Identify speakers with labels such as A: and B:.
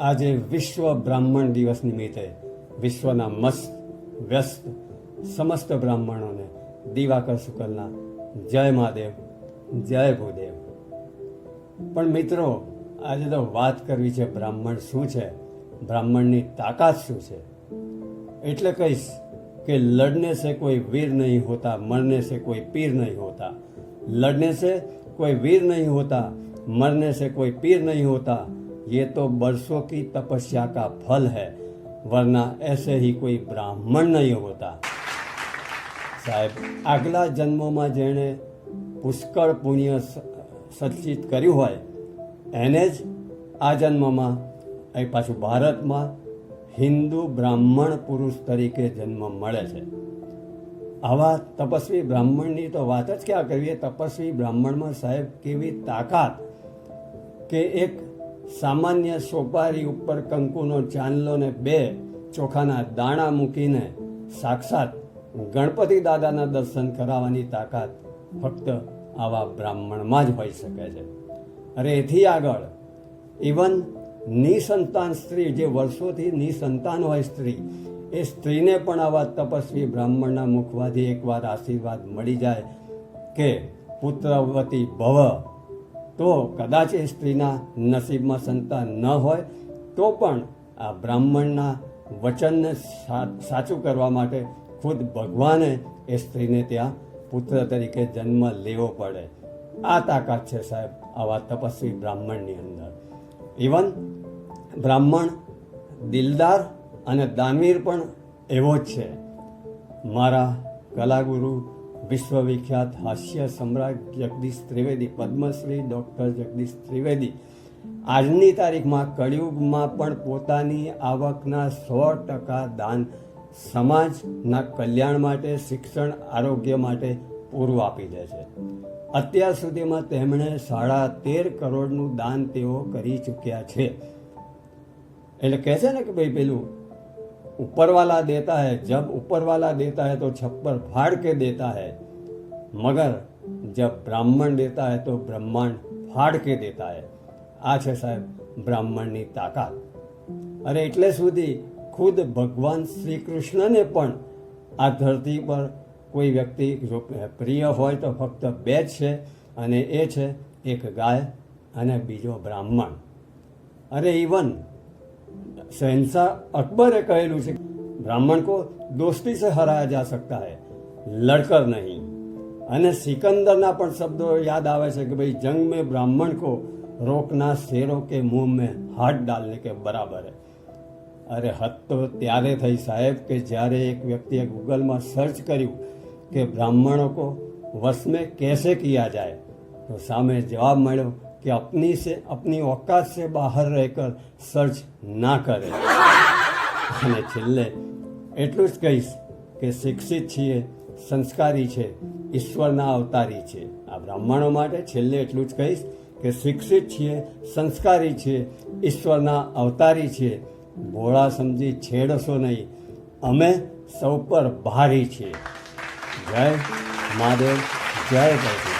A: આજે વિશ્વ બ્રાહ્મણ દિવસ નિમિત્તે વિશ્વના મસ્ત, વ્યસ્ત સમસ્ત બ્રાહ્મણોને દિવાકર શુકલના જય મહાદેવ, જય ભૂદેવ. પણ મિત્રો, આજે તો વાત કરવી છે બ્રાહ્મણ શું છે? બ્રાહ્મણની તાકાત શું છે? એટલે કહીશ કે લડને સે કોઈ વીર નહીં હોતા, મરને સે કોઈ પીર નહીં હોતા. લડને સે કોઈ વીર નહીં હોતા, મરને સે કોઈ પીર નહીં હોતા ये तो बरसों की तपस्या का फल है वरना ऐसे ही કોઈ બ્રાહ્મણ નહીં હોતા સાહેબ આગલા જન્મોમાં જેણે પુષ્કળ પુણ્ય સ- સર્જિત કર્યું હોય એને જ આ જન્મમાં અહીં પાછું ભારતમાં હિન્દુ બ્રાહ્મણ પુરુષ તરીકે જન્મ મળે છે આવા તપસ્વી બ્રાહ્મણની તો વાત જ ક્યાં કરવી એ તપસ્વી બ્રાહ્મણમાં સાહેબ કેવી તાકાત કે એક સામાન્ય સોપારી ઉપર કંકુનો ચાંદલો ને બે ચોખાના દાણા મૂકીને સાક્ષાત ગણપતિ દાદાના દર્શન કરાવવાની તાકાત ફક્ત આવા બ્રાહ્મણમાં જ હોઈ શકે છે. અરે એથી આગળ ઇવન નિસંતાન સ્ત્રી, જે વર્ષોથી નિસંતાન હોય સ્ત્રી, એ સ્ત્રીને પણ આવા તપસ્વી બ્રાહ્મણના મુખમાંથી એકવાર આશીર્વાદ મળી જાય કે પુત્રવતી ભવ તો કદાચ એ સ્ત્રીના નસીબમાં સંતાન ન હોય, તો પણ આ બ્રાહ્મણના વચનને સાચું કરવા માટે ખુદ ભગવાને એ સ્ત્રીને ત્યાં પુત્ર તરીકે જન્મ લેવો પડે. આ તાકાત છે સાહેબ આવા તપસ્વી બ્રાહ્મણની અંદર. ઇવન બ્રાહ્મણ દિલદાર અને દાનવીર પણ એવો જ છે. મારા કલાગુરુ વિશ્વવિખ્યાત હાસ્ય સમ્રાટ જગદીશ ત્રિવેદી, પદ્મશ્રી ડૉક્ટર જગદીશ ત્રિવેદી. આજની તારીખમાં કળિયુગમાં પણ પોતાની આવકના સો ટકા દાન સમાજના કલ્યાણ માટે, શિક્ષણ, આરોગ્ય માટે પૂરું આપી દે છે. અત્યાર સુધીમાં તેમણે સાડા તેર કરોડનું દાન તેઓ કરી ચૂક્યા છે. એટલે કહે છે ને કે ભાઈ પેલું ऊपर वाला देता है जब ऊपर वाला देता है तो छप्पर फाड़ के देता है मगर जब બ્રાહ્મણ દેતા है तो ब्रह्मांड फाड़ के देता है આ છે સાહેબ બ્રાહ્મણની તાકાત અરે એટલે સુધી ખુદ ભગવાન શ્રી કૃષ્ણને પણ આ ધરતી પર કોઈ વ્યક્તિ જો પ્રિય હોય તો ફક્ત બે જ છે અને એ છે એક ગાય અને બીજો બ્રાહ્મણ અરે ઇવન શહેનશાહ અકબરે કહેલું છે બ્રાહ્મણ કો દોસ્તી સે હરાયા જા સકતા હૈ લડકર નહીં અને સિકંદરના પણ શબ્દો યાદ આવે છે કે ભાઈ જંગ મેં બ્રાહ્મણ કો રોકના શેરો કે મુંહ મેં હાથ ડાલને કે બરાબર હે અરે હદ તો ત્યારે થઈ સાહેબ કે જ્યારે એક વ્યક્તિએ ગૂગલમાં સર્ચ કર્યું કે બ્રાહ્મણો કો વશ મેં કેસે કિયા જાય તો સામે જવાબ મળ્યો कि अपनी से अपनी औकात से बाहर रहकर સર્ચ ના કરે અને છેલ્લે એટલું જ કહીશ કે શિક્ષિત છીએ સંસ્કારી છે ઈશ્વરના અવતારી છે આ બ્રાહ્મણો માટે છેલ્લે એટલું જ કહીશ કે શિક્ષિત છીએ સંસ્કારી છીએ ઈશ્વરના અવતારી છીએ ભોળા સમજી છેડશો નહીં અમે સૌ પર ભારી છીએ જય મહાદેવ જય ગૌરી